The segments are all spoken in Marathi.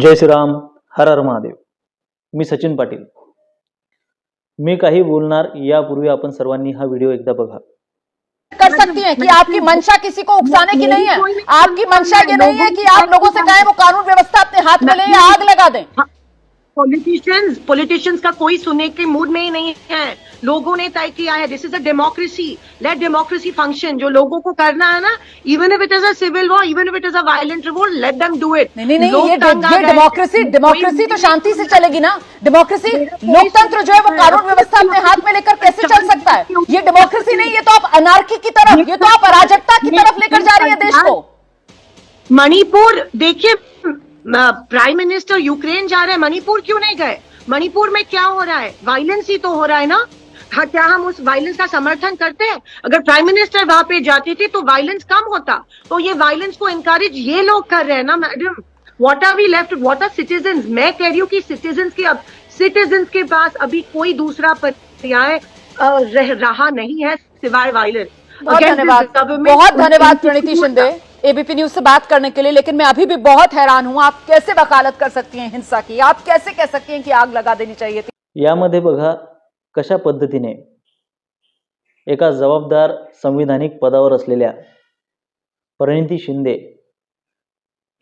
जय श्री राम हर हर महादेव. मी सचिन पाटील. मी काही बोलणार यापूर्वी आपण सर्वांनी हा व्हिडिओ एकदा बघा. कर सकती है कि आपकी मंशा किसी को उकसाने की नहीं है? आपकी मंशा ये नहीं है कि आप लोगों से कहें वो कानून व्यवस्था अपने हाथ में ले, आग लगा दें। पॉलिटिशियंस पॉलिटिशियंस का कोई सुनने के मूड में ही नहीं है। लोगों ने तय किया है this is a democracy let democracy function जो लोगों को करना है ना even if it is a civil war even if it is a violent revolt let them do it नहीं नहीं ये ये डेमोक्रेसी डेमोक्रेसी तो शांति से चलेगी ना? डेमोक्रेसी लोकतंत्र जो है वो कानून व्यवस्था अपने हाथ में लेकर कैसे चल सकता है? ये डेमोक्रेसी नहीं ये तो आप अनार्की की तरफ़ ये तो आप अराजकता की तरफ़ लेकर जा रही है देश को। मणिपुर देखिए प्राइम मिनिस्टर यूक्रेन जा रहे हैं मणिपुर क्यों नहीं गए? मणिपुर में क्या हो रहा है? वायलेंस ही तो हो रहा है ना? हाँ क्या हम उस वायलेंस का समर्थन करते हैं? अगर प्राइम मिनिस्टर वहाँ पे जाते थे तो वायलेंस कम होता। तो ये वायलेंस को इनकरेज ये लोग कर रहे हैं ना madam what are we left what are citizen मैं कह रही हूँ कि सिटीजन के अब सिटीजन के पास अभी कोई दूसरा पर्याय रह रहा नहीं है सिवाय वायलेंस बहुत धन्यवाद। बहुत धन्यवाद प्रणीति शिंदे। एबीपी न्यूज से बात करने के लिए लेकिन मैं अभी भी बहुत हैरान हूं। आप कैसे वकालत कर सकती हैं हिंसा की? आप कैसे कह सकती हैं कि आग लगा देनी चाहिए थी? यामध्ये बघा कशा पद्धतीने एका जबाबदार संविधानिक पदावर असलेल्या परिणिती शिंदे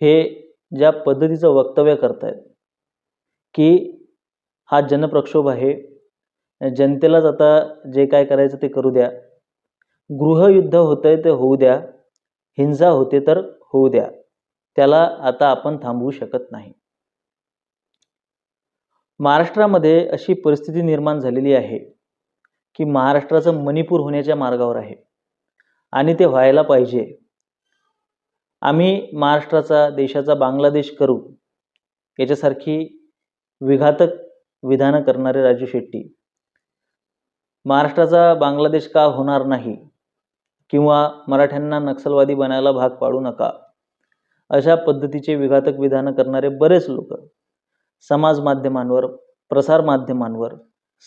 हे ज्या पद्धतीचं वक्तव्य करतायत की हा जनप्रक्षोभ आहे जनतेलाच आता जे काय करायचं ते करू द्या गृहयुद्ध होतंय ते होऊ द्या हिंसा होते तर होऊ द्या. त्याला आता आपण थांबवू शकत नाही. महाराष्ट्रामध्ये अशी परिस्थिती निर्माण झालेली आहे की महाराष्ट्राचं मणिपूर होण्याच्या मार्गावर आहे आणि ते व्हायला पाहिजे. आम्ही महाराष्ट्राचा देशाचा बांगलादेश करू याच्यासारखी विघातक विधानं करणारे राजू शेट्टी. महाराष्ट्राचा बांगलादेश का होणार नाही? किंवा मराठ्यांना नक्षलवादी बनायला भाग पाडू नका. अशा पद्धतीचे विघातक विधानं करणारे बरेच लोक समाज माध्यमांवर प्रसार माध्यमांवर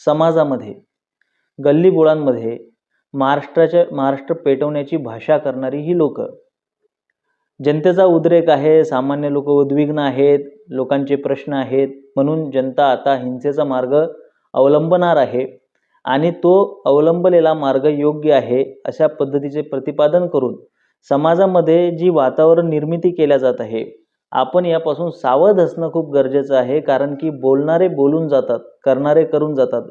समाजामध्ये गल्लीबोळांमध्ये महाराष्ट्राच्या महाराष्ट्र पेटवण्याची भाषा करणारी ही लोक. जनतेचा उद्रेक आहे सामान्य लोक उद्विग्न आहेत लोकांचे प्रश्न आहेत म्हणून जनता आता हिंसेचा मार्ग अवलंबणार आहे. आणि तो अवलंबलेला मार्ग योग्य आहे अशा पद्धतीचे प्रतिपादन करून समाजामध्ये जी वातावरण निर्मिती केल्या जात आहे आपण यापासून सावध असणं खूप गरजेचं आहे कारण की बोलणारे बोलून जातात करणारे करून जातात.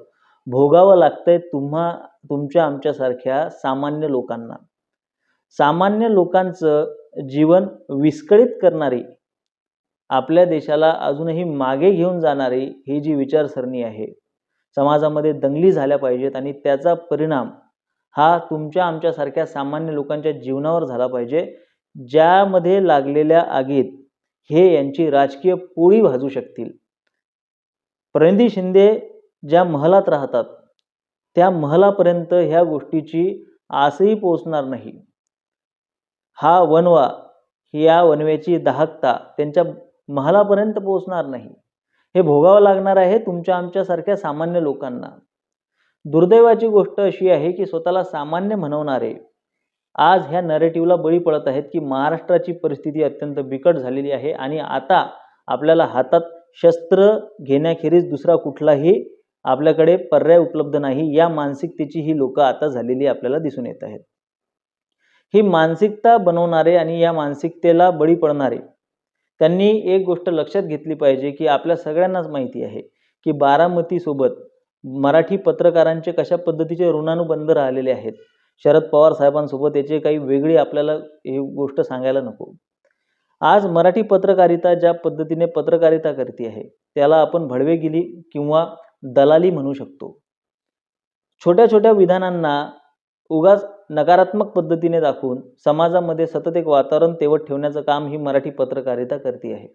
भोगावं लागतंय तुम्हा तुमच्या आमच्यासारख्या सामान्य लोकांना. सामान्य लोकांचं जीवन विस्कळीत करणारी आपल्या देशाला अजूनही मागे घेऊन जाणारी ही जी विचारसरणी आहे समाजामध्ये दंगली झाल्या पाहिजेत आणि त्याचा परिणाम हा तुमच्या आमच्यासारख्या सामान्य लोकांच्या जीवनावर झाला पाहिजे. ज्यामध्ये लागलेल्या आगीत हे यांची राजकीय पोळी भाजू शकतील. प्रणिती शिंदे ज्या महलात राहतात त्या महलापर्यंत ह्या गोष्टीची आसही पोचणार नाही. हा वनवा या वनव्याची दाहकता त्यांच्या महालापर्यंत पोहोचणार नाही. हे भोगावं लागणार आहे तुमच्या आमच्यासारख्या सामान्य लोकांना. दुर्दैवाची गोष्ट अशी आहे की स्वतःला सामान्य म्हणवणारे आज ह्या नरेटिव्हला बळी पडत आहेत की महाराष्ट्राची परिस्थिती अत्यंत बिकट झालेली आहे आणि आता आपल्याला हातात शस्त्र घेण्याखेरीज दुसरा कुठलाही आपल्याकडे पर्याय उपलब्ध नाही या मानसिकतेची ही लोक आता झालेली आपल्याला दिसून येत आहेत. ही मानसिकता बनवणारे आणि या मानसिकतेला बळी पडणारे त्यांनी एक गोष्ट लक्षात घेतली पाहिजे की आपल्या सगळ्यांनाच माहिती आहे की बारामतीसोबत मराठी पत्रकारांचे कशा पद्धतीचे ऋणानुबंध राहिलेले आहेत? शरद पवार साहेबांसोबत याची काही वेगळी आपल्याला ही गोष्ट सांगायला नको. आज मराठी पत्रकारिता ज्या पद्धतीने पत्रकारिता करते आहे त्याला आपण भडवेगिरी किंवा दलाली म्हणू शकतो. छोट्या छोट्या विधानांना उगाच नकारात्मक पद्धतीने दाखवून समाजामध्ये सतत एक वातावरण तेवत ठेवण्याचं काम ही मराठी पत्रकारिता करते आहे.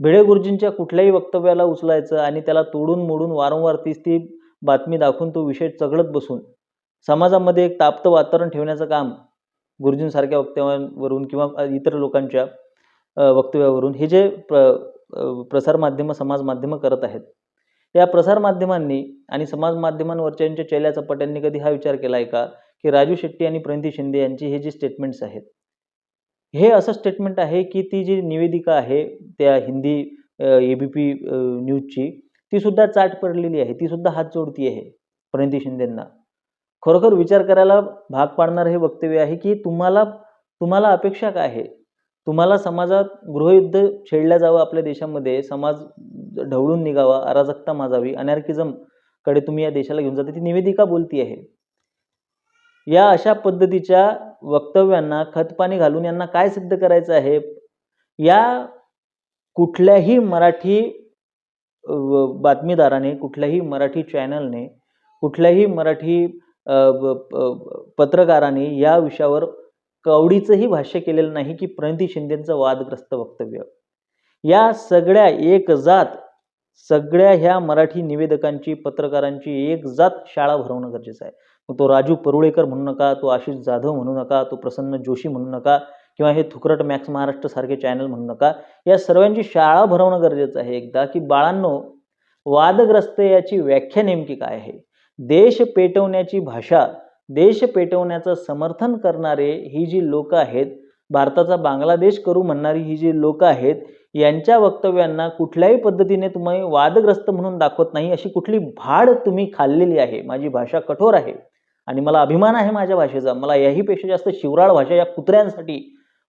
भिडे गुरुजींच्या कुठल्याही वक्तव्याला उचलायचं आणि त्याला तोडून मोडून वारंवार तीच ती बातमी दाखवून तो विषय चघळत बसून समाजामध्ये एक ताप्त वातावरण ठेवण्याचं काम गुरुजींसारख्या वक्तव्यांवरून किंवा इतर लोकांच्या वक्तव्यावरून हे जे प्र प्रसारमाध्यमं समाज माध्यमं करत आहेत या प्रसारमाध्यमांनी आणि समाज माध्यमांवरच्या चेल्या चपाट्यांनी कधी हा विचार केला आहे का? की राजू शेट्टी आणि प्रणिती शिंदे यांची हे जी स्टेटमेंट्स आहेत हे असं स्टेटमेंट आहे की ती जी निवेदिका आहे त्या हिंदी ए बी पी न्यूजची ती सुद्धा चाट पडलेली आहे ती सुद्धा हात जोडती आहे प्रणिती शिंदेंना. खरोखर विचार करायला भाग पाडणारं हे वक्तव्य आहे की तुम्हाला तुम्हाला अपेक्षा काय आहे? तुम्हाला समाजात गृहयुद्ध छेडल्या जावं आपल्या देशामध्ये समाज ढवळून निघावा अराजकता माजावी अनॅर्किझमकडे तुम्ही या देशाला घेऊन जाता ती निवेदिका बोलती आहे. या अशा पद्धतीच्या वक्तव्यांना खतपाणी घालून यांना काय सिद्ध करायचं आहे? या कुठल्याही मराठी बातमीदाराने कुठल्याही मराठी चॅनलने कुठल्याही मराठी प- पत्रकाराने या विषयावर कवडीचंही भाष्य केलेलं नाही की प्रणिती शिंदेचं वादग्रस्त वक्तव्य. या सगळ्या एक जात सगळ्या ह्या मराठी निवेदकांची पत्रकारांची एक जात शाळा भरवणं गरजेचं आहे. मग तो राजू परुळेकर म्हणू नका तो आशिष जाधव म्हणू नका तो प्रसन्न जोशी म्हणू नका किंवा हे थुकरट मॅक्स महाराष्ट्र सारखे चॅनल म्हणू नका या सर्वांची शाळा भरवणं गरजेचं आहे एकदा की बाळांनो वादग्रस्त याची व्याख्या नेमकी काय आहे? देश पेटवण्याची भाषा देश पेटवण्याचं समर्थन करणारे ही जी लोक आहेत भारताचा बांगलादेश करू म्हणणारी ही जी लोक आहेत यांच्या वक्तव्यांना कुठल्याही पद्धतीने तुम्ही वादग्रस्त म्हणून दाखवत नाही अशी कुठली भाड तुम्ही खाल्लेली आहे माझी भाषा कठोर आहे. आणि मला अभिमान आहे माझ्या भाषेचा मला याहीपेक्षा जास्त शिवराळ भाषा या कुत्र्यांसाठी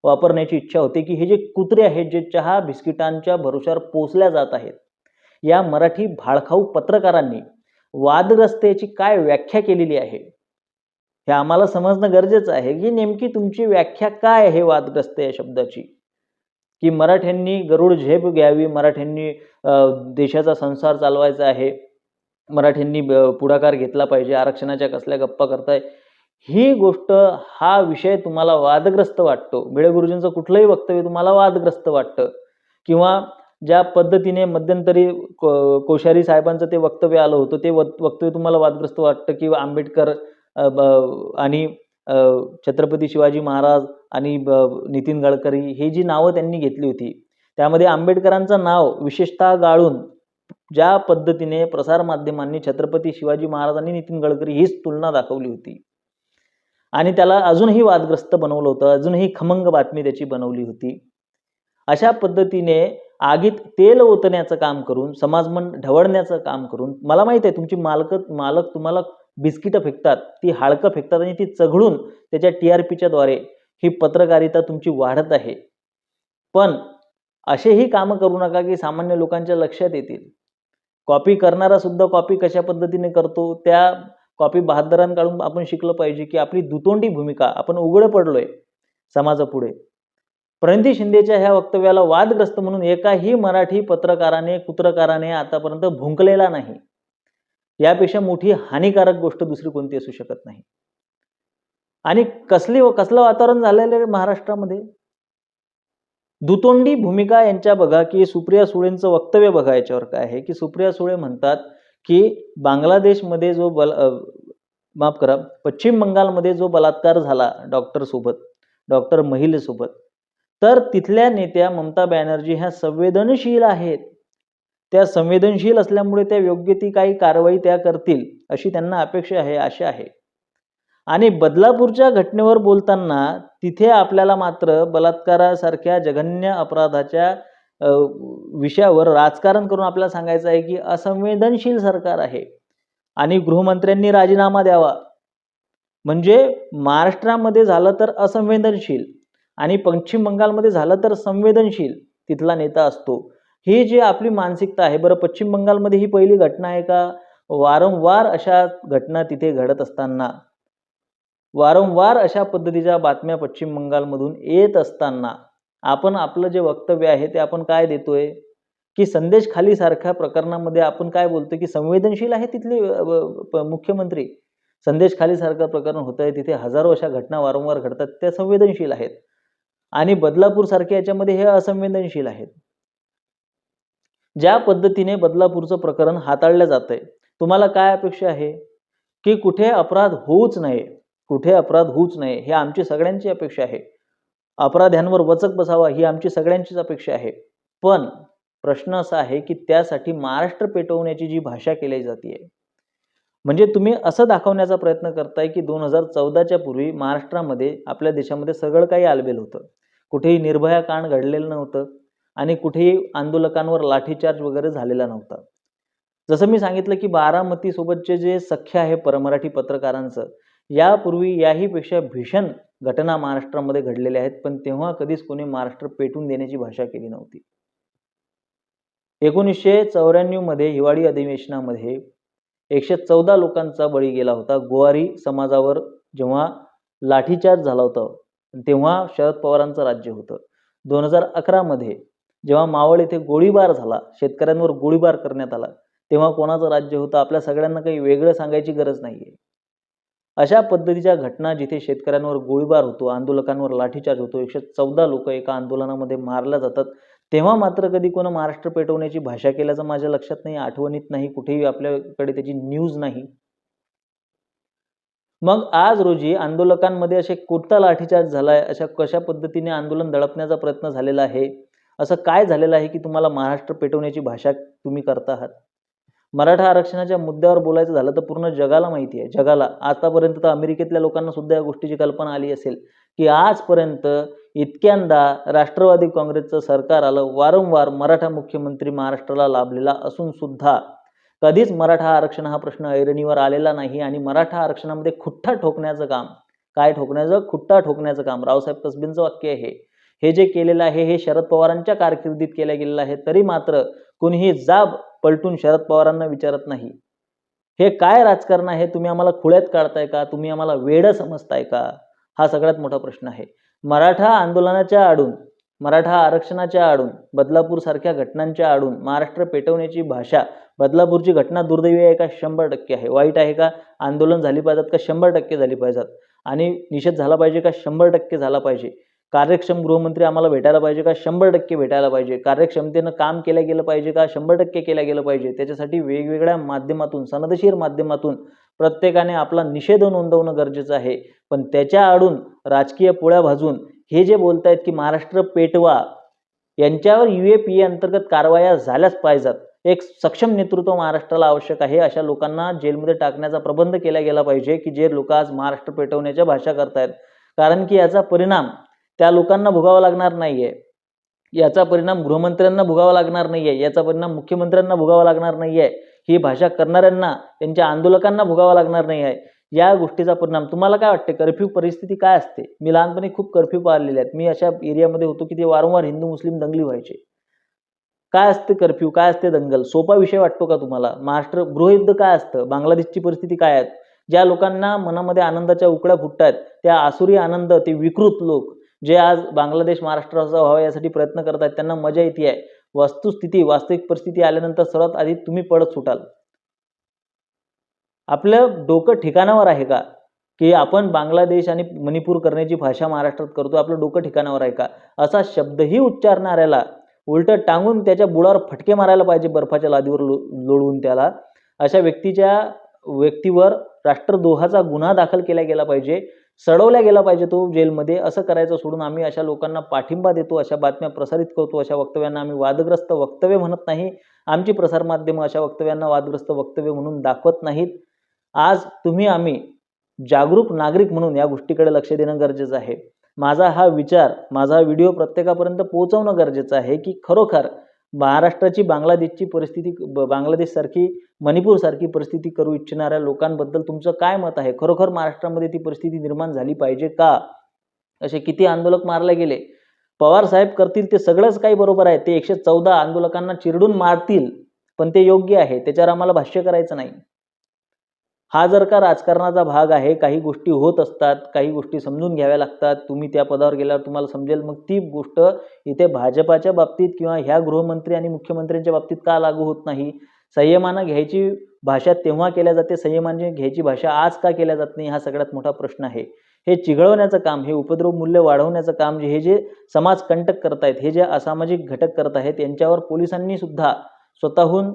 वापरण्याची इच्छा होते की हे जे कुत्रे आहेत जे चहा बिस्किटांच्या भरोशावर पोचल्या जात आहेत या मराठी भाळखाऊ पत्रकारांनी वादग्रस्तेची काय व्याख्या केलेली आहे? हे आम्हाला समजणं गरजेचं आहे की नेमकी तुमची व्याख्या काय आहे वादग्रस्त या शब्दाची? की मराठ्यांनी गरुड झेप घ्यावी मराठ्यांनी देशाचा संसार चालवायचा आहे मराठ्यांनी ब- पुढाकार घेतला पाहिजे आरक्षणाच्या कसल्या गप्पा करताय? ही गोष्ट हा विषय तुम्हाला वादग्रस्त वाटतो. भिडे गुरुजींचं कुठलंही वक्तव्य तुम्हाला वादग्रस्त वाटतं. किंवा ज्या पद्धतीने मध्यंतरी को- कोश्यारी साहेबांचं ते वक्तव्य आलं होतं ते वक्तव्य तुम्हाला वादग्रस्त वाटतं किंवा आंबेडकर आणि छत्रपती शिवाजी महाराज आणि ब- नितीन गडकरी ही जी नावं त्यांनी घेतली होती त्यामध्ये आंबेडकरांचं नाव विशेषतः गाळून ज्या पद्धतीने प्रसारमाध्यमांनी छत्रपती शिवाजी महाराज आणि नितीन गडकरी हीच तुलना दाखवली होती. आणि त्याला अजूनही वादग्रस्त बनवलं होतं अजूनही खमंग बातमी त्याची बनवली होती. अशा पद्धतीने आगीत तेल ओतण्याचं काम करून समाजमन ढवळण्याचं काम करून मला माहिती आहे तुमची मालक मालक तुम्हाला बिस्किटं फेकतात ती हाडकं फेकतात आणि ती चघळून त्याच्या टी आर पीच्या द्वारे ही पत्रकारिता तुमची वाढत आहे. पण असेही कामं करू नका की सामान्य लोकांच्या लक्षात येतील. कॉपी करणारा सुद्धा कॉपी कशा पद्धतीने करतो त्या कॉपी बहादरांकडून आपण शिकलं पाहिजे की आपली दुतोंडी भूमिका आपण उघडं पडलोय समाजापुढे. प्रणिती शिंदेच्या ह्या वक्तव्याला वादग्रस्त म्हणून एकाही मराठी पत्रकाराने कुत्रकाराने आतापर्यंत भुंकलेला नाही. यापेक्षा मोठी हानिकारक गोष्ट दुसरी कोणती असू शकत नाही. आणि कसली कसलं वातावरण झालेलं आहे महाराष्ट्रामध्ये? दुतोंडी भूमिका यांच्या बघा की सुप्रिया सुळेंचं वक्तव्य बघा याच्यावर काय आहे की सुप्रिया सुळे म्हणतात की बांगलादेशमध्ये जो बल माफ करा पश्चिम बंगालमध्ये जो बलात्कार झाला डॉक्टर सोबत डॉक्टर महिलेसोबत तर तिथल्या नेत्या ममता बॅनर्जी ह्या संवेदनशील आहेत. त्या संवेदनशील असल्यामुळे त्या योग्य ती काही कारवाई त्या करतील अशी त्यांना अपेक्षा आहे आशा आहे. आणि बदलापूरच्या घटनेवर बोलताना तिथे आपल्याला मात्र बलात्कारासारख्या जघन्य अपराधाच्या विषयावर राजकारण करून आपल्याला सांगायचं आहे की असंवेदनशील सरकार आहे. आणि गृहमंत्र्यांनी राजीनामा द्यावा. म्हणजे महाराष्ट्रामध्ये झालं तर असंवेदनशील आणि पश्चिम बंगालमध्ये झालं तर संवेदनशील तिथला नेता असतो. ही जी आपली मानसिकता आहे बरं पश्चिम बंगालमध्ये ही पहिली घटना आहे का? वारंवार अशा घटना तिथे घडत असताना वारंवार अशा पद्धतीच्या बातम्या पश्चिम बंगालमधून येत असताना आपण आपलं जे वक्तव्य आहे ते आपण काय देतोय? की संदेश खाली सारख्या प्रकरणामध्ये आपण काय बोलतोय? की संवेदनशील आहे तिथली प- मुख्यमंत्री? संदेश खाली सारखं प्रकरण होत आहे तिथे हजारो अशा घटना वारंवार घडतात त्या संवेदनशील आहेत. आणि बदलापूर सारख्या याच्यामध्ये हे असंवेदनशील आहेत. ज्या पद्धतीने बदलापूरचं प्रकरण हाताळलं जात आहे तुम्हाला काय अपेक्षा आहे? की कुठे अपराध होऊच नये कुठे अपराध होऊच नये हे आमची सगळ्यांची अपेक्षा आहे. अपराध्यांवर वचक बसावा ही आमची सगळ्यांचीच अपेक्षा आहे. पण प्रश्न असा आहे की त्यासाठी महाराष्ट्र पेटवण्याची जी भाषा केली जाते म्हणजे तुम्ही असं दाखवण्याचा प्रयत्न करताय की दोन हजार चौदाच्या पूर्वी महाराष्ट्रामध्ये आपल्या देशामध्ये सगळं काही आलबेल होतं. कुठेही निर्भया कांड घडलेलं नव्हतं. आणि कुठेही आंदोलकांवर लाठीचार्ज वगैरे झालेला नव्हता. जसं मी सांगितलं की बारामतीसोबतचे जे सख्य आहे परमराठी पत्रकारांचं यापूर्वी याही पेक्षा भीषण घटना महाराष्ट्रामध्ये घडलेल्या आहेत पण तेव्हा कधीच कोणी महाराष्ट्र पेटून देण्याची भाषा केली नव्हती. एकोणीसशे चौऱ्याण्णवमध्ये हिवाळी अधिवेशनामध्ये एकशे चौदा लोकांचा बळी गेला होता. गोवारी समाजावर जेव्हा लाठीचार्ज झाला होता तेव्हा शरद पवारांचं राज्य होतं. दोन हजार अकरामध्ये जेव्हा मावळ येथे गोळीबार झाला शेतकऱ्यांवर गोळीबार करण्यात आला तेव्हा कोणाचं राज्य होतं आपल्या सगळ्यांना काही वेगळं सांगायची गरज नाही आहे अशा पद्धतीच्या घटना जिथे शेतकऱ्यांवर गोळीबार होतो आंदोलकांवर लाठीचार्ज होतो एकशे चौदा लोक एका आंदोलनामध्ये मारल्या जातात तेव्हा मात्र कधी कोणा महाराष्ट्र पेटवण्याची भाषा केल्याचं माझ्या लक्षात नाही आठवणीत नाही कुठेही आपल्याकडे त्याची न्यूज नाही. मग आज रोजी आंदोलकांमध्ये असे कोणता लाठीचार्ज झालाय अशा कशा पद्धतीने आंदोलन दडपण्याचा प्रयत्न झालेला आहे असं काय झालेलं आहे की तुम्हाला महाराष्ट्र पेटवण्याची भाषा तुम्ही करता आहात? मराठा आरक्षणाच्या मुद्द्यावर बोलायचं झालं तर पूर्ण जगाला माहिती आहे. जगाला आतापर्यंत तर अमेरिकेतल्या लोकांना सुद्धा या गोष्टीची कल्पना आली असेल की आजपर्यंत इतक्यांदा राष्ट्रवादी काँग्रेसचं सरकार आलं वारंवार मराठा मुख्यमंत्री महाराष्ट्राला लाभलेला असून सुद्धा कधीच मराठा आरक्षण हा प्रश्न ऐरणीवर आलेला नाही आणि मराठा आरक्षणामध्ये खुट्टा ठोकण्याचं काम काय ठोकण्याचं? खुट्टा ठोकण्याचं काम. रावसाहेब कसबींचं वाक्य आहे हे जे केलेलं आहे हे शरद पवारांच्या कारकिर्दीत केलं गेलेलं आहे तरी मात्र कोणीही जाब पलटून शरद पवारांना विचारत नाही. हे काय राजकारण आहे? तुम्ही आम्हाला खुळ्यात काढताय का? तुम्ही आम्हाला वेडं समजताय का? हा सगळ्यात मोठा प्रश्न आहे. मराठा आंदोलनाच्या आडून मराठा आरक्षणाच्या आडून बदलापूर सारख्या घटनांच्या आडून महाराष्ट्र पेटवण्याची भाषा बदलापूरची घटना दुर्दैवी आहे का? शंभर टक्के आहे. वाईट आहे का? आंदोलन झाली पाहिजेत का? शंभर टक्के झाली पाहिजेत. आणि निषेध झाला पाहिजे का? शंभर टक्के झाला पाहिजे. कार्यक्षम गृहमंत्री आम्हाला भेटायला पाहिजे का? शंभर टक्के भेटायला पाहिजे. कार्यक्षमतेनं काम केलं गेलं पाहिजे का? शंभर टक्के केलं गेलं पाहिजे. त्याच्यासाठी वेगवेगळ्या माध्यमातून सनदशीर माध्यमातून प्रत्येकाने आपला निषेध नोंदवणं गरजेचं आहे. पण त्याच्या आडून राजकीय पोळ्या भाजून हे जे बोलतायत की महाराष्ट्र पेटवा यांच्यावर यू ए पी ए अंतर्गत कारवाया झाल्याच पाहिजेत. एक सक्षम नेतृत्व महाराष्ट्राला आवश्यक आहे अशा लोकांना जेलमध्ये टाकण्याचा प्रबंध केला गेला पाहिजे की जे लोक आज महाराष्ट्र पेटवण्याच्या भाषा करतायत. कारण की याचा परिणाम त्या लोकांना भोगावा लागणार नाहीये. याचा परिणाम गृहमंत्र्यांना भोगावा लागणार नाहीये. याचा परिणाम मुख्यमंत्र्यांना भोगावा लागणार नाहीये. ही भाषा करणाऱ्यांना त्यांच्या आंदोलकांना भोगावा लागणार नाही आहे या गोष्टीचा परिणाम तुम्हाला काय वाटते? कर्फ्यू परिस्थिती काय असते? मी लहानपणी खूप कर्फ्यू पाळलेले आहेत. मी अशा एरियामध्ये होतो की ते वारंवार हिंदू मुस्लिम दंगली व्हायचे. काय असते कर्फ्यू? काय असते दंगल? सोपा विषय वाटतो का तुम्हाला? महाराष्ट्र गृहयुद्ध काय असतं? बांगलादेशची परिस्थिती काय आहे ज्या लोकांना मनामध्ये आनंदाच्या उकड्या फुटतात त्या आसुरी आनंद ते विकृत लोक जे आज बांगलादेश महाराष्ट्राचा व्हावा यासाठी प्रयत्न करतात त्यांना मजा येते आहे. वस्तुस्थिती वास्तविक परिस्थिती आल्यानंतर सर्वात आधी तुम्ही पडत सुटाल. आपलं डोकं ठिकाणावर आहे का? की आपण बांगलादेश आणि मणिपूर करण्याची भाषा महाराष्ट्रात करतो आपलं डोकं ठिकाणावर आहे का? असा शब्दही उच्चारणाऱ्याला उलट टांगून त्याच्या बुडावर फटके मारायला पाहिजे बर्फाच्या लादीवर लो लोळवून त्याला. अशा व्यक्तीच्या व्यक्तीवर राष्ट्रद्रोहाचा गुन्हा दाखल केला गेला पाहिजे. सडवल्या गेला पाहिजे तो जेलमध्ये. असं करायचं सोडून आम्ही अशा लोकांना पाठिंबा देतो अशा बातम्या प्रसारित करतो अशा वक्तव्यांना आम्ही वादग्रस्त वक्तव्य म्हणत नाही. आमची प्रसारमाध्यमं अशा वक्तव्यांना वादग्रस्त वक्तव्य म्हणून दाखवत नाहीत. आज तुम्ही आम्ही जागरूक नागरिक म्हणून या गोष्टीकडे लक्ष देणं गरजेचं आहे. माझा हा विचार माझा व्हिडिओ प्रत्येकापर्यंत पोहोचवणं गरजेचं आहे की खरोखर महाराष्ट्राची बांगलादेशची परिस्थिती बांगलादेशसारखी मणिपूरसारखी परिस्थिती करू इच्छिणाऱ्या लोकांबद्दल तुमचं काय मत आहे? खरोखर महाराष्ट्रामध्ये ती परिस्थिती निर्माण झाली पाहिजे का? असे किती आंदोलक मारले गेले? पवार साहेब करतील ते सगळंच काही बरोबर आहे. ते एकशे चौदा आंदोलकांना चिरडून मारतील पण ते योग्य आहे. त्याच्यावर आम्हाला भाष्य करायचं नाही. हा जर का राजकारणाचा भाग आहे काही गोष्टी होत असतात काही गोष्टी समजून घ्याव्या लागतात तुम्ही त्या पदावर गेल्यावर तुम्हाला समजेल मग ती गोष्ट इथे भाजपाच्या बाबतीत किंवा ह्या गृहमंत्री आणि मुख्यमंत्र्यांच्या बाबतीत का लागू होत नाही? संयमानं घ्यायची भाषा तेव्हा केल्या जाते संयमाने घ्यायची भाषा आज का केल्या जात नाही हा सगळ्यात मोठा प्रश्न आहे. हे चिघळवण्याचं काम हे उपद्रव मूल्य वाढवण्याचं काम जे हे जे समाज कंटक करतायत हे जे असामाजिक घटक करत आहेत यांच्यावर पोलिसांनी सुद्धा स्वतःहून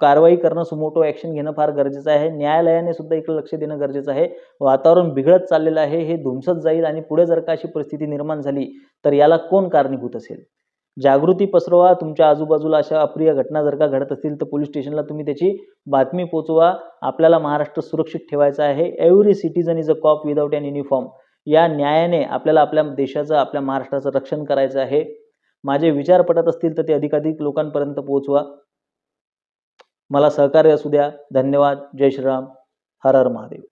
कारवाई करणं सुमोटो ॲक्शन घेणं फार गरजेचं आहे. न्यायालयाने सुद्धा इकडे लक्ष देणं गरजेचं आहे. वातावरण बिघडत चाललेलं आहे हे धुमसत जाईल आणि पुढे जर का अशी परिस्थिती निर्माण झाली तर याला कोण कारणीभूत असेल? जागृती पसरवा तुमच्या आजूबाजूला अशा अप्रिय घटना जर का घडत असतील तर पोलीस स्टेशनला तुम्ही त्याची बातमी पोचवा. आपल्याला महाराष्ट्र सुरक्षित ठेवायचा आहे. Every citizen is a cop without an uniform. या न्यायाने आपल्याला आपल्या देशाचं आपल्या महाराष्ट्राचं रक्षण करायचं आहे. माझे विचार पटत असतील तर ते अधिकाधिक लोकांपर्यंत पोहोचवा. मला सहकार्य असू द्या. धन्यवाद. जय श्रीराम. हर हर महादेव.